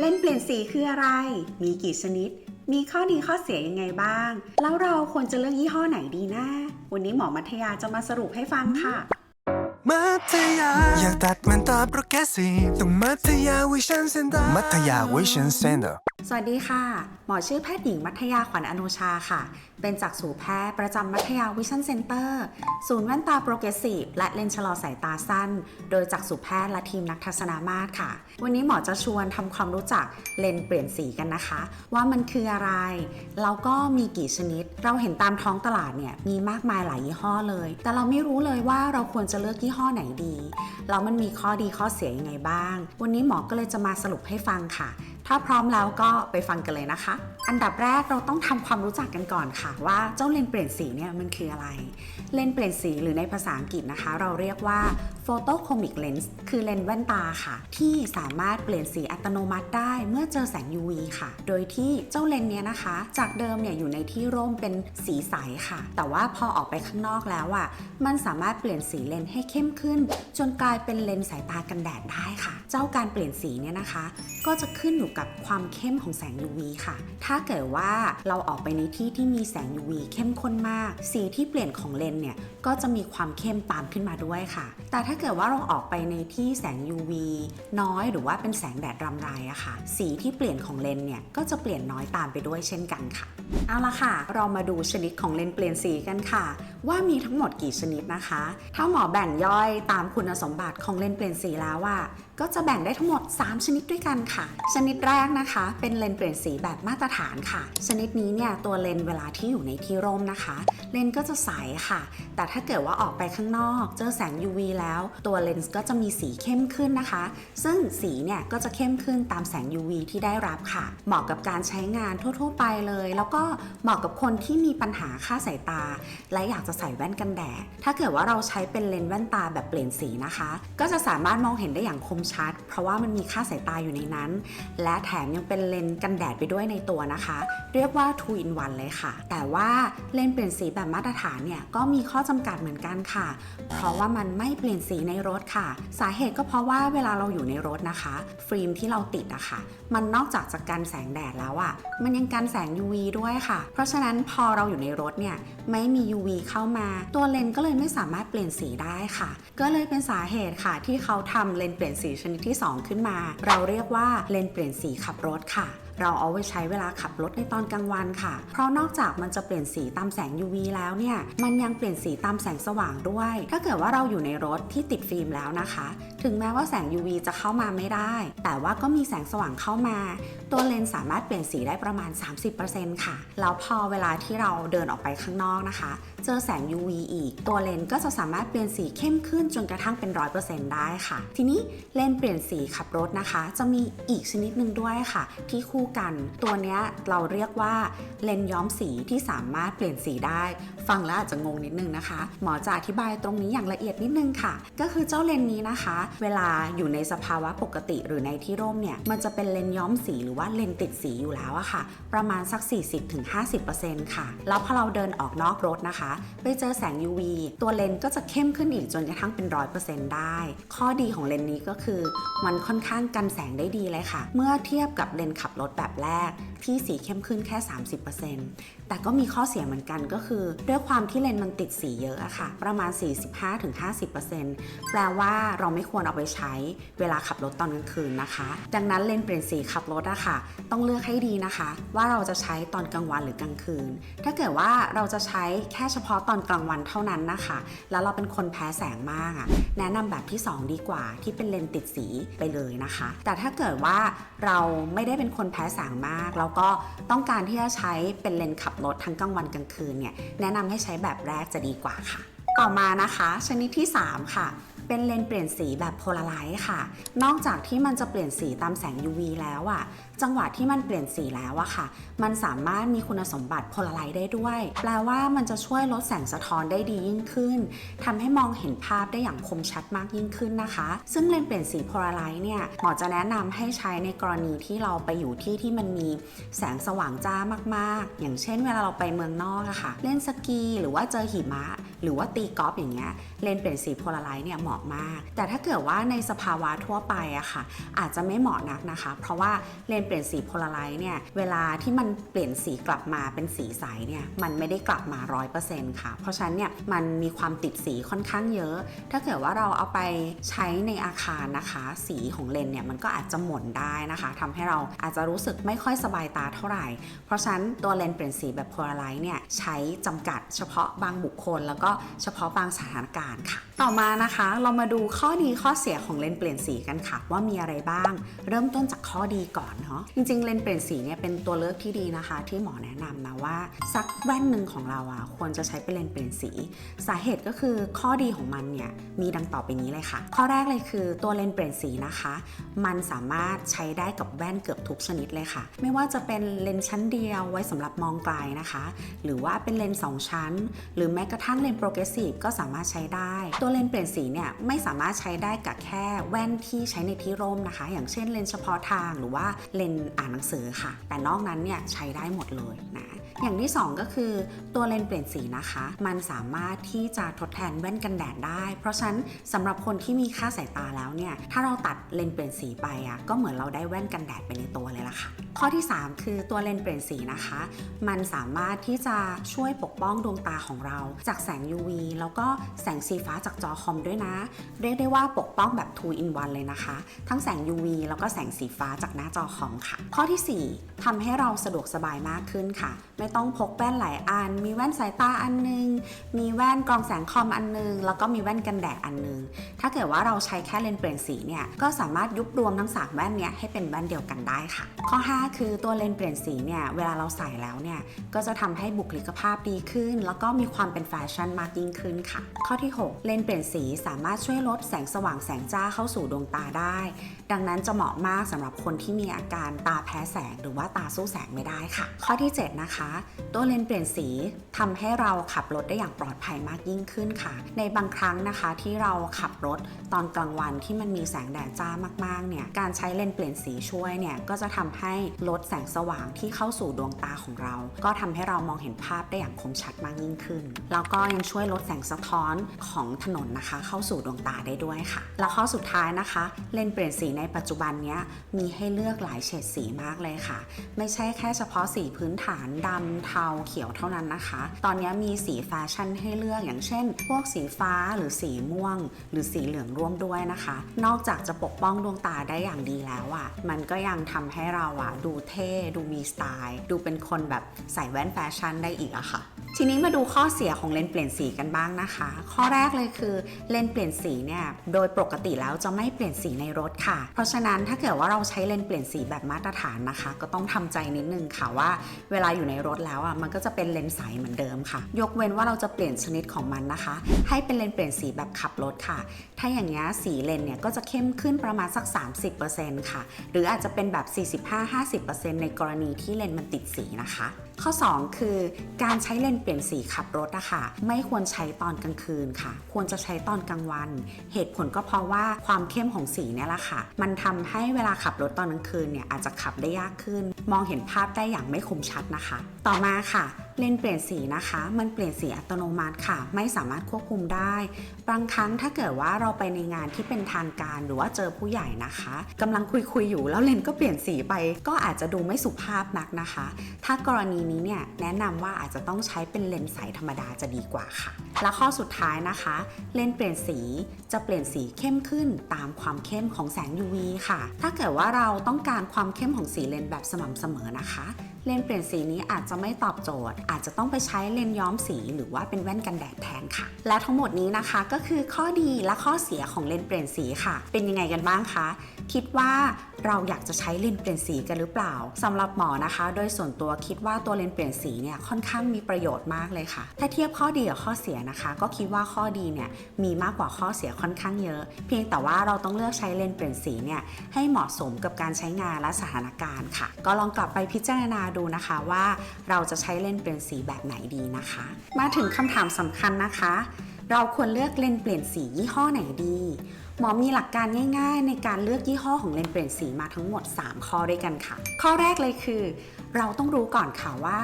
เลนส์เปลี่ยนสีคืออะไร มีกี่ชนิด มีข้อดีข้อเสียยังไงบ้าง แล้วเราควรจะเลือกยี่ห้อไหนดีนะ วันนี้หมอมัธยาจะมาสรุปให้ฟังค่ะ มัธยา อยากตัดมันตาโปรแกรสซีฟต้องมัธยาวิชันเซนเตอร์มัธยาวิชันเซ็นเตอร์ สวัสดีค่ะ หมอชื่อแพทย์หญิงมัธยาขวัญอนุชาค่ะ เป็นจักษุแพทย์ประจำมัธยาวิชั่นเซ็นเตอร์ ศูนย์แว่นตาโปรเกรสซีฟและเลนส์ชะลอสายตาสั้น โดยจักษุแพทย์และทีมนักทัศนามาตรค่ะ วันนี้หมอจะชวนทำความรู้จักเลนส์เปลี่ยนสีกันนะคะ ว่ามันคืออะไร แล้วก็มีกี่ชนิด เราเห็นตามท้องตลาดเนี่ยมีมากมายหลายยี่ห้อเลย แต่เราไม่รู้เลยว่าเราควรจะเลือกยี่ห้อไหนดี แล้วมันมีข้อดีข้อเสียยังไงบ้าง วันนี้หมอก็เลยจะมาสรุปให้ฟังค่ะ ถ้าพร้อมแล้วก็ไปฟังกันเลยนะคะ อันดับแรกเราต้องทำความรู้จักกันก่อนค่ะ ว่าเจ้าเลนเปลี่ยนสีเนี่ยมันคืออะไร เลนเปลี่ยนสีหรือในภาษาอังกฤษนะคะ เราเรียกว่า photochromic lens คือเลนส์แว่นตาค่ะ ที่สามารถเปลี่ยนสีอัตโนมัติได้เมื่อเจอแสง UV ค่ะ โดยที่เจ้าเลนส์เนี้ยนะคะ จากเดิมเนี่ยอยู่ในที่ร่มเป็นสีใสค่ะ แต่ว่าพอออกไปข้างนอกแล้วอะมันสามารถเปลี่ยนสีเลนส์ให้เข้มขึ้น จนกลายเป็นเลนส์สายตากันแดดได้ค่ะ เจ้าการเปลี่ยนสีเนี่ยนะคะ ก็จะขึ้นอยู่กับความเข้มของแสง UV ค่ะ ถ้าเกิดว่าเราออกไปในที่ที่มีแสง UV เข้มข้นมาก สีที่เปลี่ยนของเลนส์เนี่ยก็จะมีความเข้มตามขึ้นมาด้วยค่ะ แต่ถ้าเกิดว่าเราออกไปในที่แสง UV น้อยหรือว่าเป็นแสงแดดรำไรอะค่ะ สีที่เปลี่ยนของเลนเนี่ยก็จะเปลี่ยนน้อยตามไปด้วยเช่นกันค่ะ เอาละค่ะ เรามาดูชนิดของเลนเปลี่ยนสีกันค่ะ ว่ามีทั้งหมดกี่ชนิดนะคะ ถ้าหมอแบ่งย่อยตามคุณสมบัติของเลนเปลี่ยนสีแล้วว่า ก็จะแบ่งได้ทั้งหมด 3 ชนิดด้วยกันค่ะ ชนิดแรกนะคะ เป็นเลนส์เปลี่ยนสีแบบมาตรฐานค่ะ ชนิดนี้เนี่ยตัวเลนส์เวลาที่อยู่ในที่ร่มนะคะ เลนส์ก็จะใสค่ะ แต่ถ้าเกิดว่าออกไปข้างนอก เจอแสง UV แล้ว ตัวเลนส์ก็จะมีสีเข้มขึ้นนะคะ ซึ่งสีเนี่ยก็จะเข้มขึ้นตามแสง UV ที่ได้รับค่ะ เหมาะกับการใช้งานทั่ว ๆ ไปเลย แล้วก็เหมาะกับคนที่มีปัญหาค่าสายตา และอยากจะใส่แว่นกันแดด ถ้าเกิดว่าเราใช้เป็นเลนส์แว่นตาแบบเปลี่ยนสีนะคะ ก็จะสามารถมองเห็นได้อย่างคมชัด เพราะว่ามันมีค่าสายตาอยู่ในนั้น และแถมยังเป็นเลนส์กันแดดไปด้วยในตัวนะคะ เรียกว่า 2 in 1 เลยค่ะ แต่ว่าเลนส์เปลี่ยนสีแบบมาตรฐานเนี่ยก็มีข้อจำกัดเหมือนกันค่ะ เพราะว่ามันไม่เปลี่ยนสีในรถค่ะ สาเหตุก็เพราะว่าเวลาเราอยู่ในรถนะคะ ฟิล์มที่เราติดอะค่ะ มันนอกจากจะกันแสงแดดแล้วอะมันยังกันแสง UV ด้วยค่ะ เพราะฉะนั้นพอเราอยู่ในรถเนี่ยไม่มี UV เข้ามา ตัวเลนส์ก็เลยไม่สามารถเปลี่ยนสีได้ค่ะ ก็เลยเป็นสาเหตุค่ะที่เขาทำเลนส์เปลี่ยนสีชนิดที่ 2 ขึ้นมา เราเรียกว่าเลนเปลี่ยนสีขับรถค่ะ เราเอาไว้ใช้เวลาขับรถในตอนกลางวันค่ะ เพราะนอกจากมันจะเปลี่ยนสีตามแสง UV แล้วเนี่ย มันยังเปลี่ยนสีตามแสงสว่างด้วย ถ้าเกิดว่าเราอยู่ในรถที่ติดฟิล์มแล้วนะคะ ถึงแม้ว่าแสง UV จะเข้ามาไม่ได้ แต่ว่าก็มีแสงสว่างเข้ามา ตัวเลนส์สามารถเปลี่ยนสีได้ประมาณ 30%ค่ะ แล้วพอเวลาที่เราเดินออกไปข้างนอกนะคะ เจอแสง UV อีก ตัวเลนส์ก็จะสามารถเปลี่ยนสีเข้มขึ้นจนกระทั่งเป็น 100%ได้ค่ะ ทีนี้เลนส์เปลี่ยนสีขับรถนะคะ จะมีอีกชนิดหนึ่งด้วยค่ะ ที่คู่กัน ตัวนี้เราเรียกว่าเลนย้อมสีที่สามารถเปลี่ยนสีได้ ฟังแล้วอาจจะงงนิดนึงนะคะ หมอจะอธิบายตรงนี้อย่างละเอียดนิดนึงค่ะ ก็คือเจ้าเลนนี้นะคะ เวลาอยู่ในสภาวะปกติหรือในที่ร่มเนี่ยมันจะเป็นเลนย้อมสีหรือว่าเลนติดสีอยู่แล้วอะค่ะ ประมาณสัก 40-50%ค่ะ แล้วพอเราเดินออกนอกรถนะคะ ไปเจอแสง UV ตัวเลนก็จะเข้มขึ้นอีกจนกระทั่งเป็น 100%ได้ ข้อดีของเลนนี้ก็คือ มันค่อนข้างกันแสงได้ดีเลยค่ะ เมื่อเทียบกับเลนขับรถแบบแรกที่สีเข้มขึ้นแค่ 30%แต่ก็มีข้อเสียเหมือนกันก็คือ ด้วยความที่เลนส์มันติดสีเยอะอะค่ะ ประมาณ 45-50%แปลว่าเราไม่ควรเอาไปใช้เวลาขับรถตอนกลางคืนนะคะ ดังนั้นเลนส์เปลี่ยนสีขับรถอะค่ะ ต้องเลือกให้ดีนะคะ ว่าเราจะใช้ตอนกลางวันหรือกลางคืน ถ้าเกิดว่าเราจะใช้แค่เฉพาะตอนกลางวันเท่านั้นนะคะ แล้วเราเป็นคนแพ้แสงมากอะแนะนำแบบที่ 2 ดีกว่า ที่เป็นเลนส์ติดสีไปเลยนะคะ แต่ถ้าเกิดว่าเราไม่ได้เป็นคนแพ้แสงมาก แล้วก็ต้องการที่จะใช้เป็นเลนส์ขับรถทั้งกลางวันกลางคืนเนี่ยแนะนำให้ใช้แบบแรกจะดีกว่าค่ะ ต่อมานะคะ ชนิดที่ 3 ค่ะ เป็นเลนส์เปลี่ยนสีแบบโพลาไรซ์ค่ะ นอกจากที่มันจะเปลี่ยนสีตามแสง UV แล้วอะจังหวะที่มันเปลี่ยนสีแล้วอะค่ะ มันสามารถมีคุณสมบัติโพลาไรซ์ได้ด้วย แปลว่ามันจะช่วยลดแสงสะท้อนได้ดียิ่งขึ้นทำให้มองเห็นภาพได้อย่างคมชัดมากยิ่งขึ้นนะคะ ซึ่งเลนส์เปลี่ยนสีโพลาไรซ์เนี่ยหมอจะแนะนำให้ใช้ในกรณีที่เราไปอยู่ที่ที่มันมีแสงสว่างจ้ามากๆ อย่างเช่น เวลาเราไปเมืองนอกอะค่ะ เล่นสกีหรือว่าเจอหิมะ หรือว่าตีกอล์ฟอย่างเงี้ยเลนส์เปลี่ยนสีโพลาไรซ์เนี่ยเหมาะะมาก แต่ถ้าเกิดว่าในสภาวะทั่วไปอะค่ะ อาจจะไม่เหมาะนักนะคะ เพราะว่าเลนส์เปลี่ยนสีโพลาไรต์เนี่ย เวลาที่มันเปลี่ยนสีกลับมาเป็นสีใสเนี่ย มันไม่ได้กลับมา 100%ค่ะ เพราะฉะนั้นเนี่ยมันมีความติดสีค่อนข้างเยอะ ถ้าเกิดว่าเราเอาไปใช้ในอาคารนะคะ สีของเลนเนี่ยมันก็อาจจะหม่นได้นะคะทำให้เราอาจจะรู้สึกไม่ค่อยสบายตาเท่าไหร่ เพราะฉะนั้นตัวเลนส์เปลี่ยนสีแบบโพลาไรต์เนี่ย ใช้จำกัดเฉพาะบางบุคคล แล้วก็เฉพาะบางสถานการณ์ค่ะ ต่อมานะคะเรามาดูข้อดีข้อเสียของเลนส์เปลี่ยนสีกันค่ะ ว่ามีอะไรบ้าง เริ่มต้นจากข้อดีก่อนเนาะจริงๆเลนส์เปลี่ยนสีเนี่ยเป็นตัวเลือกที่ดีนะคะ ที่หมอแนะนำนะว่าสักแว่นหนึ่งของเราอะควรจะใช้เป็นเลนส์เปลี่ยนสี สาเหตุก็คือข้อดีของมันเนี่ยมีดังต่อไปนี้เลยค่ะ ข้อแรกเลยคือตัวเลนส์เปลี่ยนสีนะคะ มันสามารถใช้ได้กับแว่นเกือบทุกชนิดเลยค่ะ ไม่ว่าจะเป็นเลนส์ชั้นเดียวไว้สำหรับมองไกลนะคะ หรือว่าเป็นเลนส์สองชั้น หรือแม้กระทั่งเลนส์โปรเกรสซีฟก็สามารถใช้ได้ ตัวเลนส์เปลี่ยนสีเนี่ยไม่สามารถใช้ได้กับแค่แว่นที่ใช้ในที่ร่มนะคะ อย่างเช่นเลนส์เฉพาะทางหรือว่าเลนส์อ่านหนังสือค่ะ แต่นอกนั้นเนี่ยใช้ได้หมดเลยนะอย่างที่ 2 ก็คือตัวเลนส์เปลี่ยนสีนะคะ มันสามารถที่จะทดแทนแว่นกันแดดได้ เพราะฉะนั้นสำหรับคนที่มีค่าสายตาแล้วเนี่ยถ้าเราตัดเลนส์เปลี่ยนสีไปอะก็เหมือนเราได้แว่นกันแดดไปในตัวเลยล่ะค่ะข้อที่ 3 คือตัวเลนส์เปลี่ยนสีนะคะ มันสามารถที่จะช่วยปกป้องดวงตาของเรา จากแสง UV แล้วก็แสงสีฟ้าจากจอคอมด้วยนะ เรียกได้ว่าปกป้องแบบ 2 in 1 เลยนะคะ ทั้งแสง UV แล้วก็แสงสีฟ้าจากหน้าจอคอมค่ะ ข้อทีสี่4ทำให้เราสะดวกสบายมากขึ้นค่ะ ไม่ต้องพกแว่นหลายอัน มีแว่นสายตาอันนึง มีแว่นกรองแสงคอมอันนึง แล้วก็มีแว่นกันแดดอันนึง ถ้าเกิดว่าเราใช้แค่เลนส์เปลี่ยนสีเนี่ย ก็สามารถยุบรวมทั้งสามแว่นเนี้ยให้เป็นแว่นเดียวกันได้ค่ะ ข้อ 5 คือตัวเลนส์เปลี่ยนสีเนี่ย เวลาเราใส่แล้วเนี่ย ก็จะทำให้บุคลิกภาพดีขึ้น แล้วก็มีความเป็นแฟชั่นมากยิ่งขึ้นค่ะ ข้อที่ 6 เลนส์เปลี่ยนสีสามารถช่วยลดแสงสว่างแสงจ้าเข้าสู่ดวงตาได้ ดังนั้นจะเหมาะมากสำหรับคนที่มีอาการตาแพ้แสง หรือว่าตาสู้แสงไม่ได้ค่ะ ข้อที่ 7 นะคะ ตัวเลนส์เปลี่ยนสีทำให้เราขับรถได้อย่างปลอดภัยมากยิ่งขึ้นค่ะ ในบางครั้งนะคะที่เราขับรถตอนกลางวันที่มันมีแสงแดดจ้ามากๆเนี่ยการใช้เลนส์เปลี่ยนสีช่วยเนี่ยก็จะทำให้ลดแสงสว่างที่เข้าสู่ดวงตาของเรา ก็ทำให้เรามองเห็นภาพได้อย่างคมชัดมากยิ่งขึ้น แล้วก็ยังช่วยลดแสงสะท้อนของถนนนะคะ เข้าสู่ดวงตาได้ด้วยค่ะ และข้อสุดท้ายนะคะ เลนส์เปลี่ยนสีในปัจจุบันนี้มีให้เลือกหลายเฉดสีมากเลยค่ะ ไม่ใช่แค่เฉพาะสีพื้นฐานดำเทาเขียวเท่านั้นนะคะ ตอนนี้มีสีแฟชั่นให้เลือกอย่างเช่น พวกสีฟ้าหรือสีม่วง หรือสีเหลืองร่วมด้วยนะคะ นอกจากจะปกป้องดวงตาได้อย่างดีแล้วอะ่ะ มันก็ยังทำให้เราอะ่ะดูเท่ดูมีสไตล์ ดูเป็นคนแบบใส่แว่นแฟชั่นได้อีกอะค่ะ ทีนี้มาดูข้อเสียของเลนส์เปลี่ยนสีกันบ้างนะคะ ข้อแรกเลยคือเลนส์เปลี่ยนสีเนี่ยโดยปกติแล้วจะไม่เปลี่ยนสีในรถค่ะ เพราะฉะนั้นถ้าเกิดว่าเราใช้เลนส์เปลี่ยนสีแบบมาตรฐานนะคะ ก็ต้องทำใจนิดนึงค่ะว่า เวลาอยู่ในรถแล้วอะมันก็จะเป็นเลนส์ใสเหมือนเดิมค่ะ ยกเว้นว่าเราจะเปลี่ยนชนิดของมันนะคะ ให้เป็นเลนส์เปลี่ยนสีแบบขับรถค่ะ ถ้าอย่างนี้สีเลนเนี่ยก็จะเข้มขึ้นประมาณสัก 30%ค่ะ หรืออาจจะเป็นแบบ 45-50%ในกรณีที่เลนส์มันติดสีนะคะ ข้อ 2 คือการใช้เลนส์เปลี่ยนสีขับรถอะค่ะไม่ควรใช้ตอนกลางคืนค่ะ ควรจะใช้ตอนกลางวัน เหตุผลก็เพราะว่าความเข้มของสีเนี่ยแหละค่ะ มันทำให้เวลาขับรถตอนกลางคืนเนี่ยอาจจะขับได้ยากขึ้น มองเห็นภาพได้อย่างไม่คมชัดนะคะ ต่อมาค่ะ เลนเปลี่ยนสีนะคะ มันเปลี่ยนสีอัตโนมัติค่ะ ไม่สามารถควบคุมได้ บางครั้งถ้าเกิดว่าเราไปในงานที่เป็นทางการหรือว่าเจอผู้ใหญ่นะคะกำลังคุยคุยอยู่แล้วเลนก็เปลี่ยนสีไป ก็อาจจะดูไม่สุภาพนักนะคะ ถ้ากรณีนี้เนี่ยแนะนำว่าอาจจะต้องใช้เป็นเลนส์ใสธรรมดาจะดีกว่าค่ะ และข้อสุดท้ายนะคะ เลนเปลี่ยนสีจะเปลี่ยนสีเข้มขึ้นตามความเข้มของแสง UV ค่ะ ถ้าเกิดว่าเราต้องการความเข้มของสีเลนแบบสม่ำเสมอนะคะ เลนส์เปลี่ยนสีนี้อาจจะไม่ตอบโจทย์ อาจจะต้องไปใช้เลนส์ย้อมสีหรือว่าเป็นแว่นกันแดดแทนค่ะ และทั้งหมดนี้นะคะก็คือข้อดีและข้อเสียของเลนส์เปลี่ยนสีค่ะ เป็นยังไงกันบ้างคะ คิดว่าเราอยากจะใช้เลนส์เปลี่ยนสีกันหรือเปล่าสำหรับหมอนะคะ โดยส่วนตัวคิดว่าตัวเลนส์เปลี่ยนสีเนี่ยค่อนข้างมีประโยชน์มากเลยค่ะ ถ้าเทียบข้อดีกับข้อเสียนะคะ ก็คิดว่าข้อดีเนี่ยมีมากกว่าข้อเสียค่อนข้างเยอะ เพียงแต่ว่าเราต้องเลือกใช้เลนส์เปลี่ยนสีเนี่ยให้เหมาะสมกับการใช้งานและสถานการณ์ค่ะ ก็ลองกลับไปพิจารณาดูนะคะว่าเราจะใช้เลนส์เปลี่ยนสีแบบไหนดีนะคะ มาถึงคำถามสำคัญนะคะ เราควรเลือกเลนส์เปลี่ยนสียี่ห้อไหนดีหมอมีหลักการง่าย ๆ ในการเลือกยี่ห้อของเลนส์เปลี่ยนสีมาทั้งหมด 3 ข้อด้วยกันค่ะ ข้อแรกเลยคือ เราต้องรู้ก่อนค่ะว่า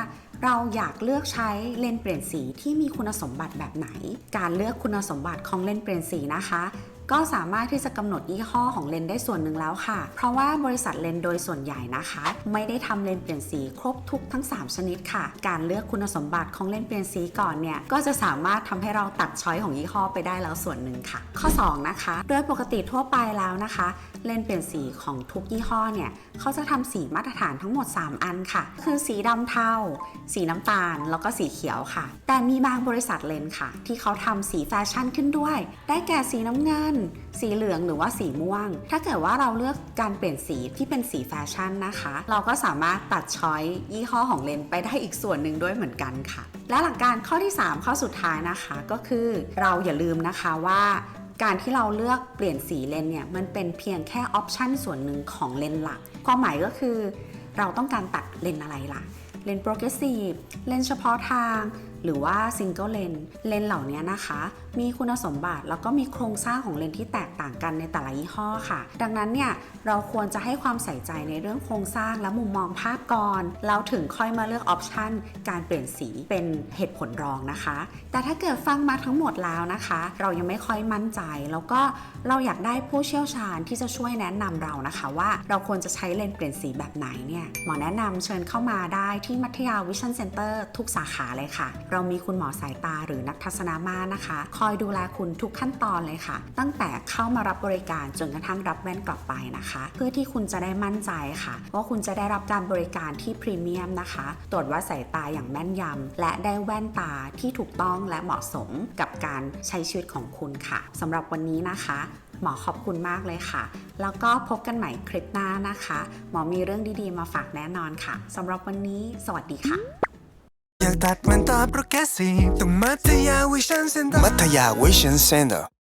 เราอยากเลือกใช้เลนส์เปลี่ยนสีที่มีคุณสมบัติแบบไหน การเลือกคุณสมบัติของเลนส์เปลี่ยนสีนะคะ ก็สามารถที่จะกำหนดยี่ห้อของเลนส์ได้ส่วนหนึ่งแล้วค่ะ เพราะว่าบริษัทเลนส์โดยส่วนใหญ่นะคะ ไม่ได้ทำเลนส์เปลี่ยนสีครบทุกทั้ง 3 ชนิดค่ะ การเลือกคุณสมบัติของเลนส์เปลี่ยนสีก่อนเนี่ยก็จะสามารถทำให้เราตัดช้อยของยี่ห้อไปได้แล้วส่วนหนึ่งค่ะ ข้อ 2 นะคะ โดยปกติทั่วไปแล้วนะคะ เลนส์เปลี่ยนสีของทุกยี่ห้อเนี่ยเขาจะทำสีมาตรฐานทั้งหมด 3 อันค่ะ คือสีดำเทาสีน้ำตาล แล้วก็สีเขียวค่ะ แต่มีบางบริษัทเลนส์ค่ะ ที่เขาทำสีแฟชั่นขึ้นด้วย ได้แก่สีน้ำเงินสีเหลืองหรือว่าสีม่วง ถ้าเกิดว่าเราเลือกการเปลี่ยนสีที่เป็นสีแฟชั่นนะคะ เราก็สามารถตัดช้อยยี่ห้อของเลนส์ไปได้อีกส่วนหนึ่งด้วยเหมือนกันค่ะ และหลักการข้อที่ 3 ข้อสุดท้ายนะคะก็คือเราอย่าลืมนะคะว่าการที่เราเลือกเปลี่ยนสีเลนส์เนี่ยมันเป็นเพียงแค่ออปชันส่วนหนึ่งของเลนส์หลัก ความหมายก็คือ เราต้องการตัดเลนส์อะไรล่ะ เลนส์โปรเกรสซีฟเลนส์เฉพาะทาง หรือว่าซิงเกิลเลนเลนเหล่านี้นะคะ มีคุณสมบัติแล้วก็มีโครงสร้างของเลนที่แตกต่างกันในแต่ละยี่ห้อค่ะ ดังนั้นเนี่ยเราควรจะให้ความใส่ใจในเรื่องโครงสร้างและมุมมองภาพก่อนแล้วถึงค่อยมาเลือกออปชันการเปลี่ยนสีเป็นเหตุผลรองนะคะ แต่ถ้าเกิดฟังมาทั้งหมดแล้วนะคะ เรายังไม่ค่อยมั่นใจ แล้วก็เราอยากได้ผู้เชี่ยวชาญที่จะช่วยแนะนำเรานะคะ ว่าเราควรจะใช้เลนส์เปลี่ยนสีแบบไหนเนี่ยหมอแนะนำเชิญเข้ามาได้ที่มัธยาวิชั่นเซ็นเตอร์ทุกสาขาเลยค่ะเรามีคุณหมอสายตาหรือนักทัศนามานะคะ คอยดูแลคุณทุกขั้นตอนเลยค่ะ ตั้งแต่เข้ามารับบริการจนกระทั่งรับแว่นกลับไปนะคะ เพื่อที่คุณจะได้มั่นใจค่ะ ว่าคุณจะได้รับการบริการที่พรีเมียมนะคะ ตรวจวัดสายตาอย่างแม่นยำและได้แว่นตาที่ถูกต้องและเหมาะสมกับการใช้ชีวิตของคุณค่ะสำหรับวันนี้นะคะ หมอขอบคุณมากเลยค่ะ แล้วก็พบกันใหม่คลิปหน้านะคะ หมอมีเรื่องดีๆ มาฝากแน่นอนค่ะสำหรับวันนี้ สวัสดีค่ะ อยากตัดมันตาโปรเกรสซีฟต้องมัธยาวิชั่นเซ็นเตอร์มัธยาวิชั่นเซ็นเตอร์